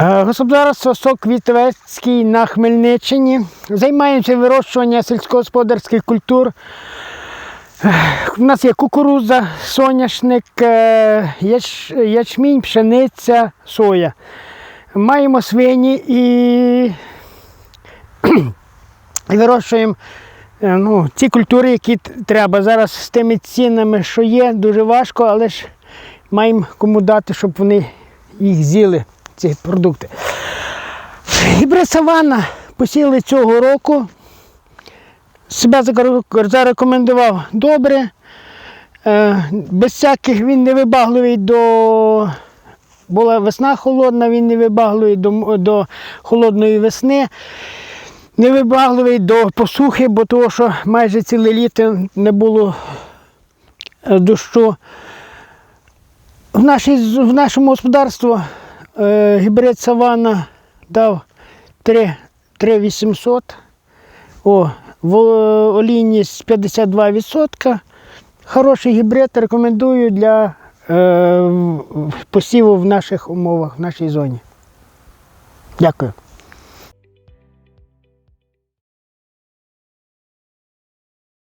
Е, Господарство Сок Вітвецький на Хмельниччині. Займаємося вирощуванням сільськогосподарських культур. Е, У нас є кукурудза, соняшник, е, яч, ячмінь, пшениця, соя. Маємо свині і, вирощуємо е, ну, ті культури, які треба. Зараз з тими цінами, що є, дуже важко, але ж маємо кому дати, щоб вони їх з'їли, ці продукти. Саванна посіяли цього року. Себе зарекомендував добре. Е, Без всяких він не вибагливий до. Була весна холодна, він не вибагливий до, до холодної весни. Не вибагливий до посухи, бо того, що майже ціле літо не було е, дощу. В, нашій, в нашому господарстві е, гібрид Савана дав 3, 3800. О, в олійність 52%. Хороший гібрид рекомендую для е, посіву в наших умовах, в нашій зоні. Дякую.